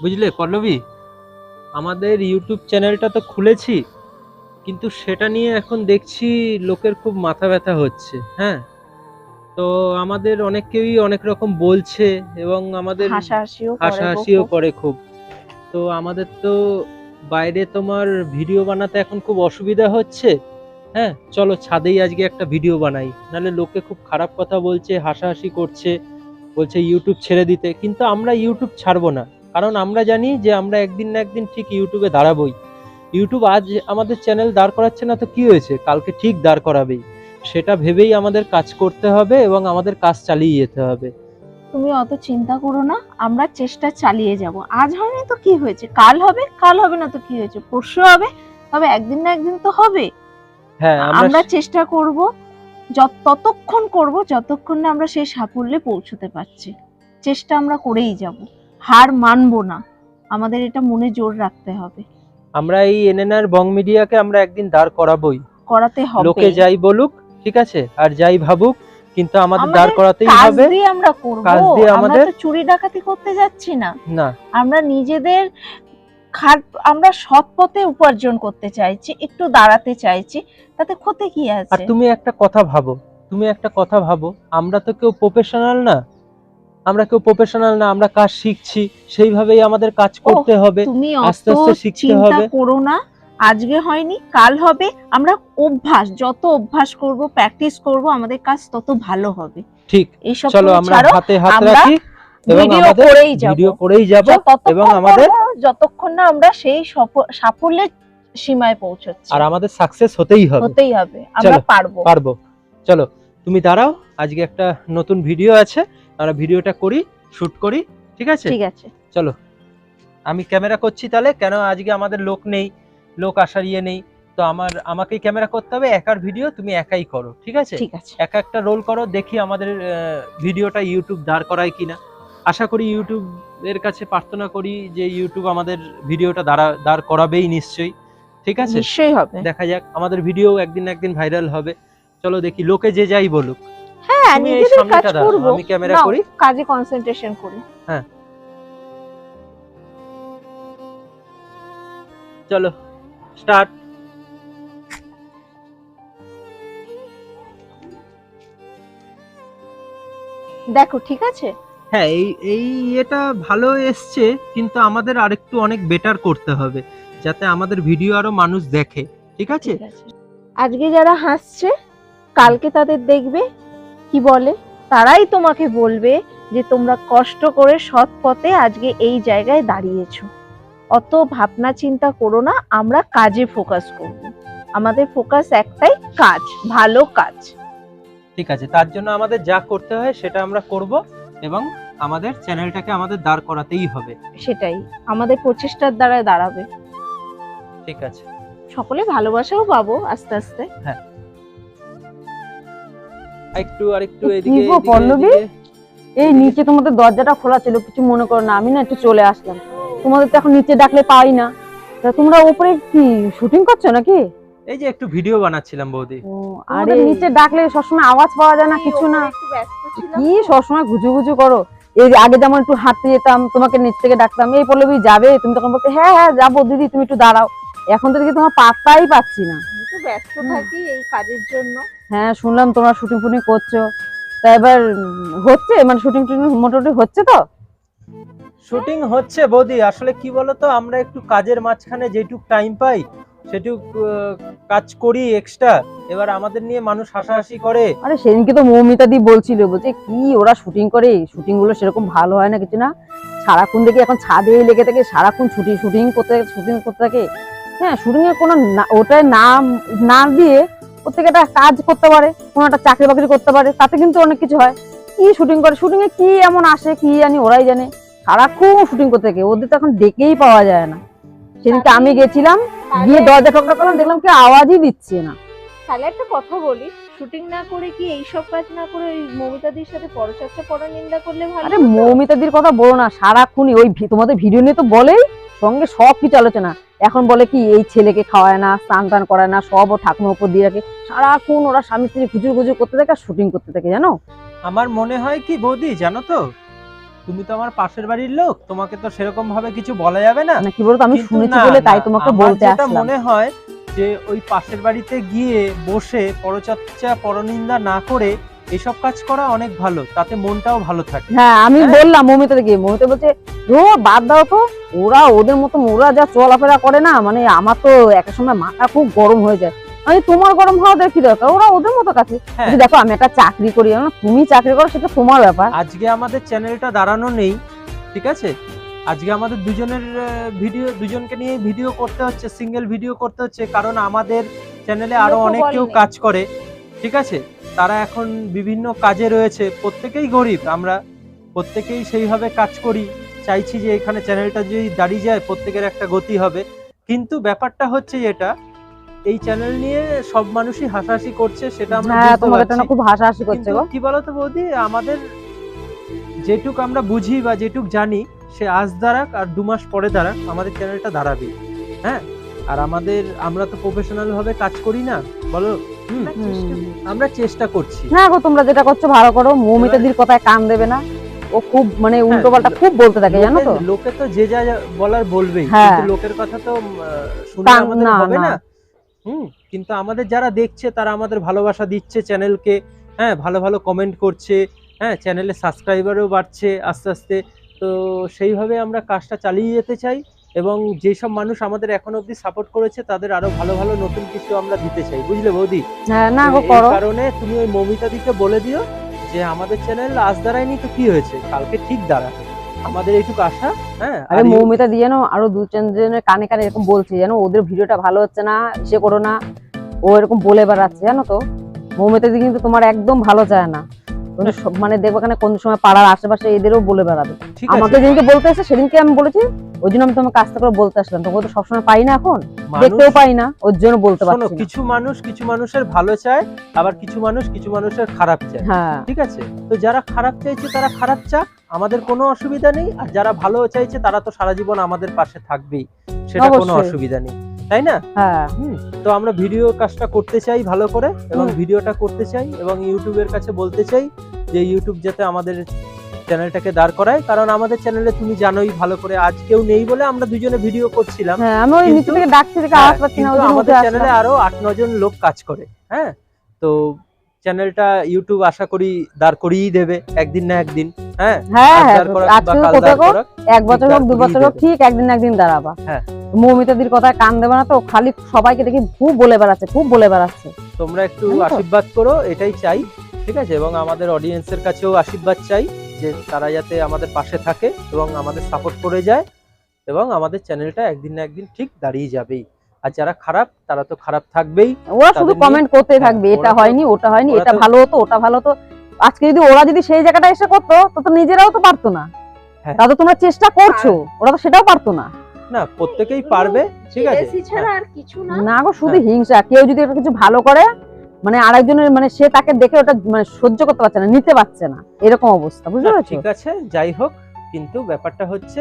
বুঝলে পল্লবী? আমাদের ইউটিউব চ্যানেলটা তো খুলেছি কিন্তু সেটা নিয়ে এখন দেখছি লোকের খুব মাথা ব্যথা হচ্ছে হ্যাঁ? তো আমাদের অনেকেই অনেক রকম বলছে এবং আমাদের হাসাহাসিও করে করে খুব। তো আমাদের তো বাইরে তোমার ভিডিও বানাতে এখন খুব অসুবিধা হচ্ছে হ্যাঁ? চলো ছাদেই আজকে একটা ভিডিও বানাই নাহলে লোকে খুব খারাপ কথা বলছে হাসাহাসি করছে বলছে ইউটিউব ছেড়ে দিতে কিন্তু আমরা ইউটিউব ছাড়বো না। কারণ আমরা জানি যে আমরা একদিন না একদিন ঠিক ইউটিউবে দাঁড়াবোই। ইউটিউব আজ আমাদের চ্যানেল দাঁড় করাচ্ছে না তো কি হয়েছে? কালকে ঠিক দাঁড় করাবেই। সেটা ভেবেই আমাদের কাজ করতে হবে এবং আমাদের কাজ চালিয়ে যেতে হবে। তুমি অত চিন্তা করো না আমরা চেষ্টা চালিয়ে যাব। আজ হয়নি তো কি হয়েছে? কাল হবে? কাল হবে না তো কি হয়েছে? পরশু হবে? তবে একদিন না একদিন তো হবে। হ্যাঁ আমরা চেষ্টা করব যত ততক্ষণ করব যতক্ষণ না আমরা সেই সাফল্যে পৌঁছতে পারছি। চেষ্টা আমরা করেই যাব। হার মানবো না। আমাদের এটা মনে জোর রাখতে হবে। আমরা এই এনএনআর বং মিডিয়াকে আমরা একদিন দাঁড় করাবই। করাতে হবে। লোকে যাই বলুক ঠিক আছে? আর যাই ভাবুক কিন্তু আমাদের দাঁড় করাতেই হবে। কাজ দিয়ে আমরা করব। কাজ দিয়ে আমাদের- চুরি ডাকাতি করতে যাচ্ছি না। না। আমরা নিজেদের খাট আমরা সৎ পথে উপার্জন করতে চাইছি একটু দাঁড়াতে চাইছি তাতে ক্ষতি কি আছে? আর তুমি একটা কথা ভাবো। তুমি একটা কথা ভাবো আমরা তো কেউ প্রফেশনাল না। আমরা কেউ প্রফেশনাল না আমরা কাজ শিখছি সেইভাবেই আমাদের কাজ করতে হবে তুমি আস্তে আস্তে শিখতে হবে। করো না আজকে হয়নি কাল হবে আমরা অভ্যাস যত অভ্যাস করব প্র্যাকটিস করব আমাদের কাজ তত ভালো হবে। ঠিক চলো আমরা হাতে হাত রাখি এবং ভিডিও আমাদের করেই যাব। ভিডিও করেই যাব এবং আমাদের যতক্ষণ না আমরা সেই সফ- সাফল্যের সীমায় পৌঁছচ্ছি। আর আমাদের সাকসেস হতেই হবে। হতেই হবে আমরা পারব। পারব। চলো তুমি দাঁড়াও আজকে একটা নতুন ভিডিও আছে আমরা ভিডিওটা করি শুট করি ঠিক আছে? ঠিক আছে। চলো। আমি ক্যামেরা করছি তাহলে কেন আজকে আমাদের লোক নেই লোক আসার ইয়ে নেই তো আমার আমাকেই ক্যামেরা করতে হবে একার ভিডিও তুমি একাই করো ঠিক আছে? ঠিক আছে। একা একটা রোল করো দেখি আমাদের ভিডিওটা ইউটিউব দাঁড় করায় কিনা। আশা করি ইউটিউব এর কাছে প্রার্থনা করি যে ইউটিউব আমাদের ভিডিওটা দাঁড়া দাঁড় করাবেই নিশ্চয়ই ঠিক আছে? নিশ্চয়ই হবে। দেখা যাক আমাদের ভিডিও একদিন একদিন ভাইরাল হবে। চলো দেখি লোকে যে যাই বলুক। হ্যাঁ নিজেদের কাজ করব। আমি ক্যামেরা করি। কাজে কনসেন্ট্রেশন করি। চলো স্টার্ট দেখো ঠিক আছে? হ্যাঁ এই এই এটা ভালো এসছে কিন্তু আমাদের আরেকটু অনেক বেটার করতে হবে যাতে আমাদের ভিডিও আরও মানুষ দেখে ঠিক আছে। আজকে যারা হাসছে কালকে তাদের দেখবে কি বলে? তারাই তোমাকে বলবে যে তোমরা কষ্ট করে সৎ পথে আজকে এই জায়গায় দাঁড়িয়েছো। অত ভাবনা চিন্তা করো না আমরা কাজে ফোকাস করব। আমাদের ফোকাস একটাই কাজ ভালো কাজ। ঠিক আছে তার জন্য আমাদের যা করতে হয় সেটা আমরা করব এবং আমাদের চ্যানেলটাকে আমাদের দাঁড় করাতেই হবে। সেটাই আমাদের প্রচেষ্টার দ্বারা দাঁড়াবে। ঠিক আছে। সকলে ভালোবাসাও পাবো আস্তে আস্তে। একটু আরেকটু এদিকে পল্লবী? এই নিচে তোমাদের দরজাটা খোলা ছিল কিছু মনে করো না আমি না একটু চলে আসলাম। তোমাদের তো এখন নিচে ডাকলে পাই না। তা তোমরা উপরে কি শুটিং করছ নাকি? এই যে একটু ভিডিও বানাচ্ছিলাম বৌদি। আরে। নিচে ডাকলে সবসময় আওয়াজ পাওয়া যায় না কিছু না। কি সবসময় ঘুচু ঘুচু করো? এই আগে যেমন একটু হাঁটতে যেতাম তোমাকে নিচ থেকে ডাকতাম এই পল্লবী যাবে? তুমি তখন বলতে হ্যাঁ হ্যাঁ যাব দিদি তুমি একটু দাঁড়াও। এখন তো দেখি তোমার পাত্তাই পাচ্ছি না। একটু ব্যস্ত থাকি এই কাজের জন্য। হ্যাঁ শুনলাম তোমরা শুটিং ফুটিং করছ। তা এবার হচ্ছে? মানে শুটিং টুটিং মোটামুটি হচ্ছে তো? শুটিং হচ্ছে বৌদি। আসলে কি বলতো? আমরা একটু কাজের মাঝখানে যেটুক টাইম পাই সেটুক কাজ করি এক্সট্রা এবার আমাদের নিয়ে মানুষ হাসাহাসি করে। আরে সেদিনকে তো মৌমিতা দি বলছিল বলছে কি ওরা শুটিং করে? শুটিংগুলো সেরকম ভালো হয় না কিছু না। সারাক্ষণ দেখি এখন ছাদে লেগে থাকে সারাক্ষণ শুটিং শুটিং করতে শুটিং করতে থাকে। হ্যাঁ শুটিং এর কোনো ওটায় নাম না দিয়ে প্রত্যেকে একটা কাজ করতে পারে কোনো একটা চাকরি বাকরি করতে পারে তাতে কিন্তু অনেক কিছু হয়। কি শুটিং করে শুটিং এ কি এমন আসে কি জানি ওরাই জানে। সারাক্ষণ শুটিং করতে থাকে ওদের তো এখন ডেকেই পাওয়া যায় না। সেদিনকে আমি গেছিলাম গিয়ে দরজা ঠকঠক করলাম দেখলাম কি আওয়াজই দিচ্ছে না। তাহলে একটা কথা বলি শুটিং না করে কি এইসব কাজ না করে ওই মমিতাদির সাথে পরচর্চা পর নিন্দা করলে ভালো আরে মৌমিতাদির কথা বলো না সারাক্ষণই ওই তোমাদের ভিডিও নিয়ে তো বলেই সঙ্গে সব কিছু আলোচনা। এখন বলে কি এই ছেলেকে খাওয়ায় না স্নান টান করায় না সব ও ঠাকুমার উপর দিয়ে রাখে। সারাক্ষণ ওরা স্বামী স্ত্রী খুচুর খুচুর করতে থাকে আর শুটিং করতে থাকে জানো? আমার মনে হয় কি বৌদি জানো তো? তুমি তো আমার পাশের বাড়ির লোক তোমাকে তো সেরকম ভাবে কিছু বলা যাবে না। কি বলতো আমি শুনেছি বলে তাই তোমাকে বলতে আসলাম। মনে হয় যে ওই পাশের বাড়িতে গিয়ে বসে পরচর্চা পরনিন্দা না করে এসব কাজ করা অনেক ভালো তাতে মনটাও ভালো থাকে। হ্যাঁ আমি হ্যাঁ। বললাম মমিতা গিয়ে মমিতা বলছে ও বাদ দাও তো ওরা ওদের মতো ওরা যা চলাফেরা করে না মানে আমার তো একটা সময় মাথা খুব গরম হয়ে যায়। আমি তোমার গরম হওয়া কি দরকার? ওরা ওদের মতো কাছে। হ্যাঁ। দেখো আমি একটা চাকরি করি তুমি চাকরি করো সেটা তোমার ব্যাপার। আজকে আমাদের চ্যানেলটা দাঁড়ানো নেই ঠিক আছে? আজকে আমাদের দুজনের ভিডিও দুজনকে নিয়ে ভিডিও করতে হচ্ছে সিঙ্গেল ভিডিও করতে হচ্ছে কারণ আমাদের চ্যানেলে আরও অনেক কেউ কাজ করে ঠিক আছে? তারা এখন বিভিন্ন কাজে রয়েছে। প্রত্যেকেই গরিব। আমরা প্রত্যেকেই সেইভাবে কাজ করি। চাইছি যে এখানে চ্যানেলটা যদি দাঁড়িয়ে যায় প্রত্যেকের একটা গতি হবে। কিন্তু ব্যাপারটা হচ্ছে যেটা এই চ্যানেল নিয়ে সব মানুষই হাসাহাসি করছে সেটা আমরা হ্যাঁ তোমাদের। খুব হাসাহাসি করছে গো। কি বলতো বৌদি আমাদের যেটুক আমরা বুঝি বা যেটুক জানি সে আজ দাঁড়াক আর দু মাস পরে দাঁড়াক আমাদের চ্যানেলটা দাঁড়াবে। হ্যাঁ? আর আমাদের আমরা তো প্রফেশনাল ভাবে কাজ করি না। বলো? আমরা চেষ্টা করছি। না গো তোমরা যেটা করছ ভালো করো। মৌমিতাদির কথায় কান দেবে না। ও খুব মানে উল্টো পাল্টা খুব বলতে থাকে জানো তো? লোকে- তো যে যা বলার বলবেই। হ্যাঁ। কিন্তু লোকের কথা তো কান- আমাদের হবে না। না। হুম কিন্তু আমাদের যারা দেখছে তারা আমাদের ভালোবাসা দিচ্ছে চ্যানেলকে। হ্যাঁ ভালো ভালো কমেন্ট করছে। হ্যাঁ চ্যানেলে সাবস্ক্রাইবারও বাড়ছে আস্তে আস্তে। তো সেইভাবে আমরা কাজটা চালিয়ে যেতে চাই। এবং যেসব মানুষ আমাদের এখন অব্দি সাপোর্ট করেছে তাদের আরও ভালো ভালো নতুন কিছু আমরা দিতে চাই। বুঝলে বৌদি? হ্যাঁ না গো করো। কারণে তুমি ওই মমিতা দিকে বলে দিও যে আমাদের চ্যানেল আজ দাঁড়ায়নি তো কি হয়েছে? কালকে ঠিক দাঁড়াবে। আমাদের এইটুকু আশা হ্যাঁ? আরে মৌমিতা দিয়ে জানো আরও দু চারজনের কানে কানে এরকম বলছে জানো ওদের ভিডিওটা ভালো হচ্ছে না সে করো না ও এরকম বলে বেড়াচ্ছে জানো তো? মৌমিতা দি কিন্তু তোমার একদম ভালো চায় না। মানে দেখব এখানে কোন সময় পাড়ার আশেপাশে এদেরও বলে বেড়াবে। আমাকে যেদিনকে বলতে এসে সেদিনকে আমি বলেছি ওই জন্য আমি তোমাকে আস্তে করে বলতে আসলাম। তোকে তো সবসময় পাই না এখন। দেখতেও পাই না ওর জন্য বলতে পারছি না। কিছু মানুষ কিছু মানুষের ভালো চায় আবার কিছু মানুষ কিছু মানুষের খারাপ চায়। হ্যাঁ। ঠিক আছে? তো যারা খারাপ চাইছে তারা খারাপ চাক আমাদের কোনো অসুবিধা নেই আর যারা ভালো চাইছে তারা তো সারা জীবন আমাদের পাশে থাকবেই সেটা কোনো অসুবিধা নেই। তাই না? হ্যাঁ। তো আমরা ভিডিও কাজটা করতে চাই ভালো করে এবং ভিডিওটা করতে চাই এবং ইউটিউবের কাছে বলতে চাই যে ইউটিউব যাতে আমাদের চ্যানেলটাকে দাঁড় করায় কারণ আমাদের চ্যানেলে তুমি জানোই ভালো করে আজ কেউ নেই বলে আমরা দুজনে ভিডিও করছিলাম। হ্যাঁ আমি ওই নিচে থেকে ডাকছি থেকে হ্যাঁ, আওয়াজ পাচ্ছি না আমাদের চ্যানেলে আরও আট নজন লোক কাজ করে হ্যাঁ? তো চ্যানেলটা ইউটিউব আশা করি দাঁড় করিয়েই দেবে একদিন না একদিন হ্যাঁ? হ্যাঁ হ্যাঁ এক বছর হোক দু বছর হোক। ঠিক না দাঁড়াবা। হ্যাঁ। মৌমিতাদির কথায় কান দেবে না তো খালি সবাইকে দেখি খুব বলে বেড়াচ্ছে খুব বলে বেড়াচ্ছে। তোমরা একটু আশীর্বাদ করো এটাই চাই ঠিক আছে? এবং আমাদের অডিয়েন্সের কাছেও আশীর্বাদ চাই। যে তারা যাতে আমাদের পাশে থাকে এবং আমাদের সাপোর্ট করে যায় এবং আমাদের চ্যানেলটা একদিন না একদিন ঠিক দাঁড়িয়ে যাবেই। আর যারা খারাপ তারা তো খারাপ থাকবেই। ওরা শুধু কমেন্ট করতে হ্যাঁ, থাকবে এটা হয়নি ওটা হয়নি এটা ভালো হতো ওটা ভালো হতো। আজকে যদি ওরা যদি সেই জায়গাটা এসে করতো তো তো নিজেরাও তো পারতো না। হ্যাঁ। তা তো তোমরা চেষ্টা করছ ওরা তো সেটাও পারতো না। না প্রত্যেকেই পারবে ঠিক আছে। জেলেসি ছাড়া আর কিছু না। না গো শুধু। হিংসা কেউ যদি কিছু ভালো করে মানে আরেকজনের মানে সে তাকে দেখে ওটা মানে সহ্য করতে পারছে না নিতে পারছে না। এরকম অবস্থা বুঝতে পারছ? ঠিক আছে যাই হোক কিন্তু ব্যাপারটা হচ্ছে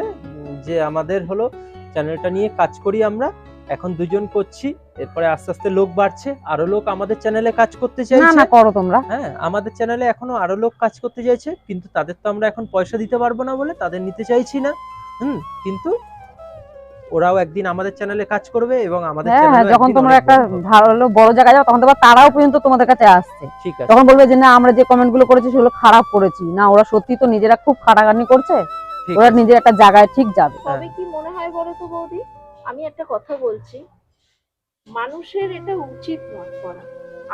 যে আমাদের হলো চ্যানেলটা নিয়ে কাজ করি আমরা এখন দুজন করছি এরপরে আস্তে আস্তে লোক বাড়ছে আরও লোক আমাদের চ্যানেলে কাজ করতে না চাইছে। না করো তোমরা। হ্যাঁ আমাদের চ্যানেলে এখনও আরও লোক কাজ করতে চাইছে কিন্তু তাদের তো আমরা এখন পয়সা দিতে পারব না বলে তাদের নিতে চাইছি না। হুম কিন্তু ওরাও একদিন আমাদের চ্যানেলে কাজ করবে এবং আমাদের হ্যাঁ হ্যাঁ চ্যানেলে যখন তোমরা একটা ভালো বড় জায়গায় যাও তখন তোমার তারাও পর্যন্ত তোমাদের কাছে আসছে। ঠিক আছে। তখন বলবে যে না আমরা যে কমেন্টগুলো করেছি সেগুলো খারাপ করেছি। না ওরা সত্যি তো নিজেরা খুব খাটাখাটনি করছে। ওরা নিজের একটা জায়গায় ঠিক যাবে। তবে কি মনে হয় বলো তো বৌদি? আমি একটা কথা বলছি। মানুষের এটা উচিত নয় করা।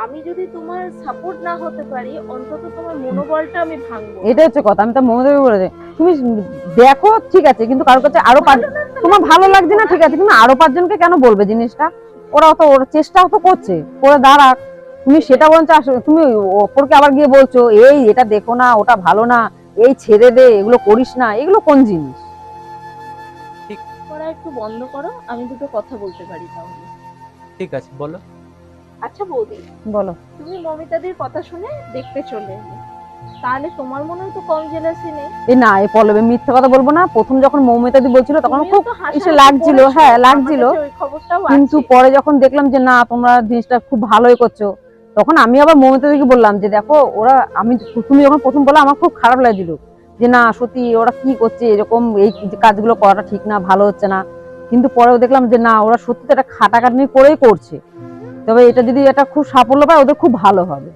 আমি যদি তোমার সাপোর্ট না হতে পারি অন্তত তোমার মনোবলটা আমি ভাঙবো। এটাই হচ্ছে কথা আমি তো মমতাকে বলেছি তুমি দেখো ঠিক আছে কিন্তু কারোর কাছে আরও পাঁচ তোমার ভালো লাগছে না ঠিক আছে তুমি আরও পাঁচজনকে কেন বলবে জিনিসটা? ওরা তো ওর চেষ্টাও তো করছে করে দাঁড়াক। তুমি সেটা বলছো তুমি ওপরকে আবার গিয়ে বলছো এই এটা দেখো না ওটা ভালো না এই ছেড়ে দে এগুলো করিস না। এগুলো কোন জিনিস? ঠিক। করা একটু বন্ধ করো আমি দুটো কথা বলতে পারি তাহলে। ঠিক আছে বলো। আচ্ছা বৌদি বলো। তুমি মমিতাদির কথা শুনে দেখতে চলে এলে। তাহলে তোমার মনেও তো কম জেলাসি নেই? এই না পল্লবে মিথ্যে কথা বলব না। প্রথম যখন মৌমিতাদি বলছিল তখন খুব লাগছিল, হ্যাঁ, লাগছিল। কিন্তু পরে যখন দেখলাম যে না তোমরা জিনিসটা খুব ভালোই করছ তখন আমি আবার মৌমিতাদিকে বললাম যে দেখো ওরা আমি তুমি যখন প্রথম বলে আমার খুব খারাপ লাগছিল যে না সত্যি ওরা কি করছে এরকম এই কাজগুলো করাটা ঠিক না ভালো হচ্ছে না। কিন্তু পরেও দেখলাম যে না ওরা সত্যি তো একটা খাটাখাটনি করেই করছে। তবে এটা যদি এটা খুব সাফল্য পায় ওদের খুব ভালো হবে।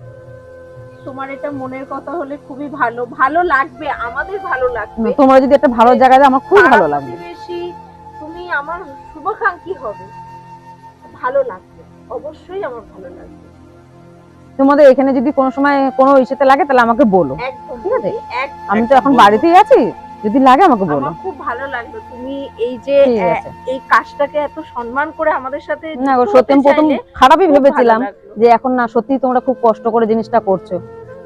তোমার এটা মনের কথা হলে খুবই ভালো। ভালো লাগবে আমাদের ভালো লাগবে। তোমরা যদি একটা ভালো জায়গায় যাও, আমার খুব ভালো লাগবে। প্রতিবেশী, তুমি আমার শুভাকাঙ্ক্ষী হবে। ভালো লাগবে অবশ্যই আমার ভালো লাগবে। তোমাদের এখানে যদি কোনো সময় কোনো ইসেতে লাগে তাহলে আমাকে বলো। ঠিক আছে? আমি তো এখন বাড়িতেই আছি। যদি লাগে আমাকে বলো। আমার খুব ভালো লাগল। তুমি এই যে এই কাজটাকে এত সম্মান করে আমাদের সাথে না গো সত্যি আমি প্রথম খারাপই ভেবেছিলাম যে এখন না সত্যি তোমরা খুব কষ্ট করে জিনিসটা করছ।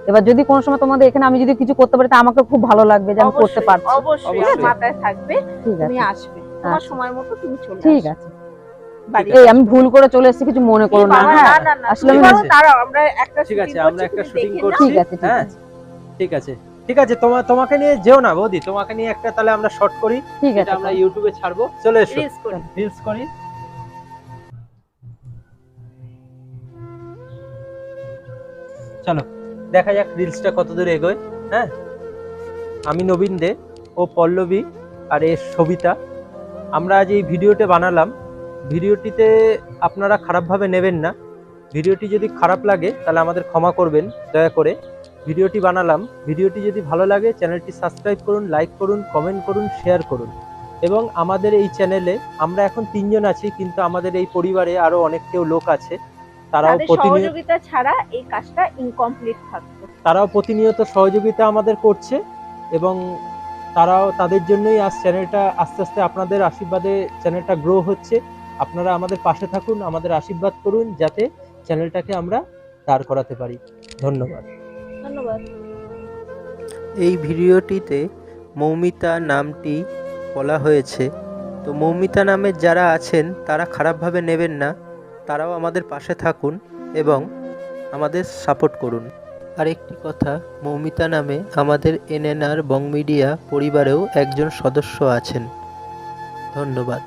এবার যদি কোনো সময় তোমাদের এখানে আমি যদি কিছু করতে পারি তা আমাকে খুব ভালো লাগবে যে আমি করতে পারছি। অবশ্যই মাথায় থাকবে ঠিক তুমি আছে। আসবে। তোমার আচ্ছা। সময় মতো তুমি চলে ঠিক আছে। এই আমি ভুল করে চলে এসেছি কিছু মনে করো না হ্যাঁ? না, না, না, আসলে আমি- আমরা একটা ঠিক আছে, আমরা করছি, একটা দেখে করছি। ঠিক আছে ঠিক হ্যাঁ আছে। ঠিক আছে তোমার তোমাকে নিয়ে যেও না বৌদি তোমাকে নিয়ে একটা তাহলে আমরা শর্ট করি ঠিক এটা আছে আমরা ইউটিউবে ছাড়বো চলে এসো। রিলস করি। চলো দেখা যাক রিলসটা কত দূর এগোয় হ্যাঁ? আমি নবীন দে ও পল্লবী আর এ সবিতা। আমরা আজ এই ভিডিওটা বানালাম। ভিডিওটিতে আপনারা খারাপভাবে নেবেন না। ভিডিওটি যদি খারাপ লাগে তাহলে আমাদের ক্ষমা করবেন দয়া করে। ভিডিওটি বানালাম। ভিডিওটি যদি ভালো লাগে চ্যানেলটি সাবস্ক্রাইব করুন লাইক করুন কমেন্ট করুন শেয়ার করুন। এবং আমাদের এই চ্যানেলে আমরা এখন তিনজন আছি কিন্তু আমাদের এই পরিবারে আরও অনেক কেউ লোক আছে। তারাও প্রতিনিয়ত ছাড়া এই কাজটা ইনকমপ্লিট থাকতো তারাও প্রতিনিয়ত সহযোগিতা আমাদের করছে এবং তারাও তাদের জন্যই আজ চ্যানেলটা আস্তে আস্তে আপনাদের আশীর্বাদে চ্যানেলটা গ্রো হচ্ছে। আপনারা আমাদের পাশে থাকুন আমাদের আশীর্বাদ করুন যাতে চ্যানেলটাকে আমরা দাঁড় করাতে পারি। ধন্যবাদ। ধন্যবাদ। এই ভিডিওটিতে মৌমিতা নামটি বলা হয়েছে। তো মৌমিতা নামের যারা আছেন, তারা খারাপভাবে নেবেন না। তারাও আমাদের পাশে থাকুন এবং আমাদের সাপোর্ট করুন। আরেকটি কথা, মৌমিতা নামে আমাদের এনএনআর বং মিডিয়া পরিবারেও একজন সদস্য আছেন। ধন্যবাদ।